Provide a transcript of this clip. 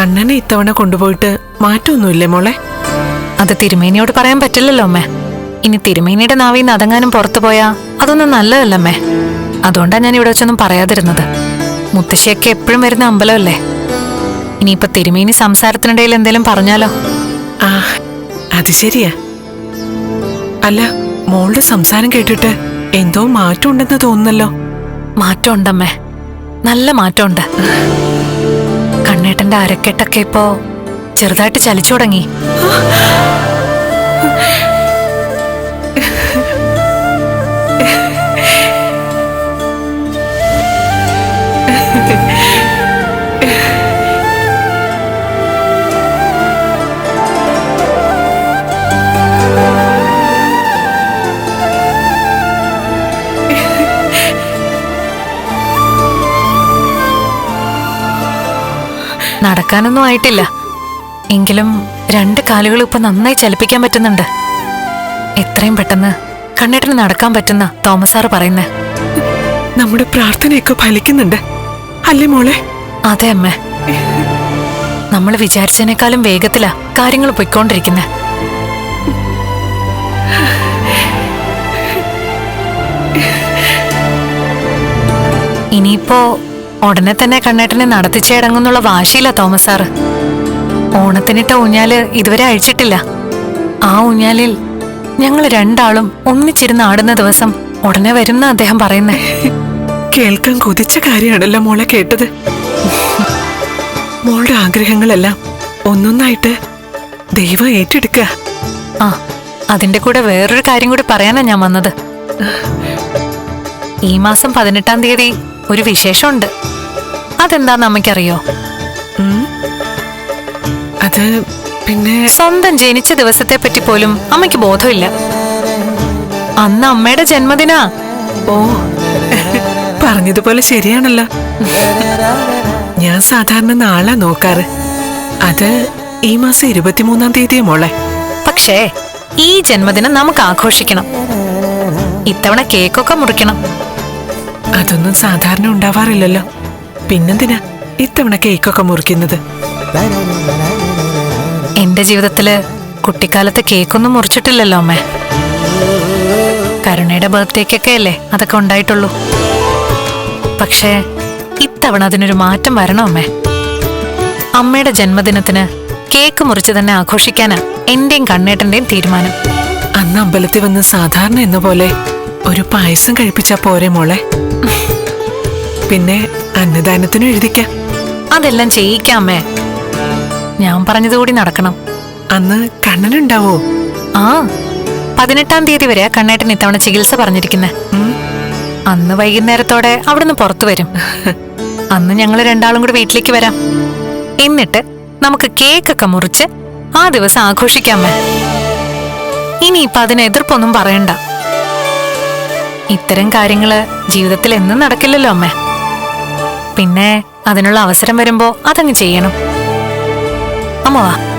കണ്ണനെ ഇത്തവണ കൊണ്ടുപോയിട്ട് മാറ്റമൊന്നുമില്ലേ മോളെ? അത് തിരുമേനിയോട് പറയാൻ പറ്റില്ലല്ലോ അമ്മേ. ഇനി തിരുമേനിയുടെ നാവിൽ നിന്ന് അതങ്ങാനും പുറത്തു പോയാ അതൊന്നും നല്ലതല്ല അമ്മേ. അതുകൊണ്ടാണ് ഞാൻ ഇവിടെ വെച്ചൊന്നും പറയാതിരുന്നത്. മുത്തശ്ശിയൊക്കെ എപ്പോഴും വരുന്ന അമ്പലമല്ലേ? ഇനിയിപ്പൊ തിരുമേനി സംസാരത്തിനിടയിൽ എന്തെങ്കിലും പറഞ്ഞാലോ? ആ അത് ശരിയാ. അല്ല മോളുടെ സംസാരം കേട്ടിട്ട് എന്തോ മാറ്റം ഉണ്ടെന്ന് തോന്നുന്നല്ലോ. മാറ്റമുണ്ടമ്മേ. നല്ല മാറ്റമുണ്ട്. അരക്കെട്ടൊക്കെ ഇപ്പോ? ചെറുതായിട്ട് ചലിച്ചു തുടങ്ങി. നടക്കാനൊന്നും ആയിട്ടില്ല. എങ്കിലും രണ്ട് കാലുകൾ ഇപ്പൊ നന്നായി ചലിപ്പിക്കാൻ പറ്റുന്നുണ്ട്. എത്രയും പെട്ടെന്ന് കണ്ണേട്ടന് നടക്കാൻ പറ്റുന്ന തോമസ് സാറ് പറയുന്നേ. നമ്മുടെ പ്രാർത്ഥനയൊക്കെ ഫലിക്കുന്നുണ്ട്. അല്ലേ മോളെ? അതെ അമ്മ. നമ്മൾ വിചാരിച്ചതിനേക്കാളും വേഗത്തിലാ കാര്യങ്ങൾ പൊയ്ക്കൊണ്ടിരിക്കുന്നെ. ഇനിയിപ്പോ ഉടനെ തന്നെ കണ്ണേട്ടനെ നടത്തിച്ചേടങ്ങുന്നുള്ള വാശിയില്ല തോമസ് സാറ്. ഓണത്തിനിട്ട ഊഞ്ഞാൽ ഇതുവരെ അഴിച്ചിട്ടില്ല. ആ ഊഞ്ഞാലിൽ ഞങ്ങൾ രണ്ടാളും ഒന്നിച്ചിരുന്ന് ആടുന്ന ദിവസം ഉടനെ വരുന്ന അദ്ദേഹം പറയുന്നേ. കേൾക്കാൻ കൊതിച്ച കാര്യമാണല്ലോ മോളെ കേട്ടത്. മോളുടെ ആഗ്രഹങ്ങളെല്ലാം ഒന്നൊന്നായിട്ട് ദൈവം ഏറ്റെടുക്കുക. ആ അതിന്റെ കൂടെ വേറൊരു കാര്യം കൂടി പറയാനാ ഞാൻ വന്നത്. ഈ മാസം പതിനെട്ടാം തീയതി ഒരു വിശേഷമുണ്ട്. അതെന്താന്ന് അമ്മയ്ക്കറിയോ. അത് പിന്നെ സ്വന്തം ജനിച്ച ദിവസത്തെ പറ്റി പോലും അമ്മയ്ക്ക് ബോധമില്ല. അന്ന് അമ്മയുടെ ജന്മദിനാ. ഓ പറഞ്ഞതുപോലെ ശരിയാണല്ലോ. ഞാൻ സാധാരണ നാളാ നോക്കാറ്. അത് ഈ മാസം ഇരുപത്തിമൂന്നാം തീയതിയാ മോളെ. പക്ഷേ ഈ ജന്മദിനം നമുക്ക് ആഘോഷിക്കണം. ഇത്തവണ കേക്കൊക്കെ മുറിക്കണം. അതൊന്നും സാധാരണ ഉണ്ടാവാറില്ലല്ലോ. പിന്നെന്തിനാ ഇത്തവണ കേക്കൊക്കെ മുറിക്കുന്നത്? എന്റെ ജീവിതത്തിൽ കുട്ടിക്കാലത്ത് കേക്കൊന്നും മുറിച്ചിട്ടില്ലല്ലോ അമ്മേ. കരുണയുടെ ബർത്ത്ഡേക്കൊക്കെ അല്ലേ അതൊക്കെ ഉണ്ടായിട്ടുള്ളൂ. പക്ഷേ ഇത്തവണ അതിനൊരു മാറ്റം വരണം അമ്മേ. അമ്മയുടെ ജന്മദിനത്തിന് കേക്ക് മുറിച്ച് തന്നെ ആഘോഷിക്കാനാ എന്റെയും കണ്ണേട്ടന്റെയും തീരുമാനം. അന്ന് അമ്പലത്തിൽ വന്ന് സാധാരണ എന്ന പോലെ ഒരു പായസം കഴിപ്പിച്ചാ പോരെ മോളെ? പിന്നെ അന്നദാനത്തിനും എഴുതിക്കാം. അതെല്ലാം ചെയ്യിക്കാമേ ഞാൻ പറഞ്ഞതുകൂടി നടക്കണം. അന്ന് കണ്ണനുണ്ടാവോ? ആ പതിനെട്ടാം തീയതി വരെ കണ്ണേട്ടൻ ഇത്തവണ ചികിത്സ പറഞ്ഞിരിക്കുന്നെ. അന്ന് വൈകുന്നേരത്തോടെ അവിടുന്ന് പുറത്തു വരും. അന്ന് ഞങ്ങൾ രണ്ടാളും കൂടി വീട്ടിലേക്ക് വരാം. എന്നിട്ട് നമുക്ക് കേക്കൊക്കെ മുറിച്ച് ആ ദിവസം ആഘോഷിക്കാമേ ഇനി അതിന് എതിർപ്പൊന്നും പറയണ്ട. ഇത്തരം കാര്യങ്ങൾ ജീവിതത്തിൽ എന്നും നടക്കില്ലല്ലോ അമ്മേ. പിന്നെ അതിനുള്ള അവസരം വരുമ്പോ അതങ്ങ് ചെയ്യണം. അമ്മ വാ.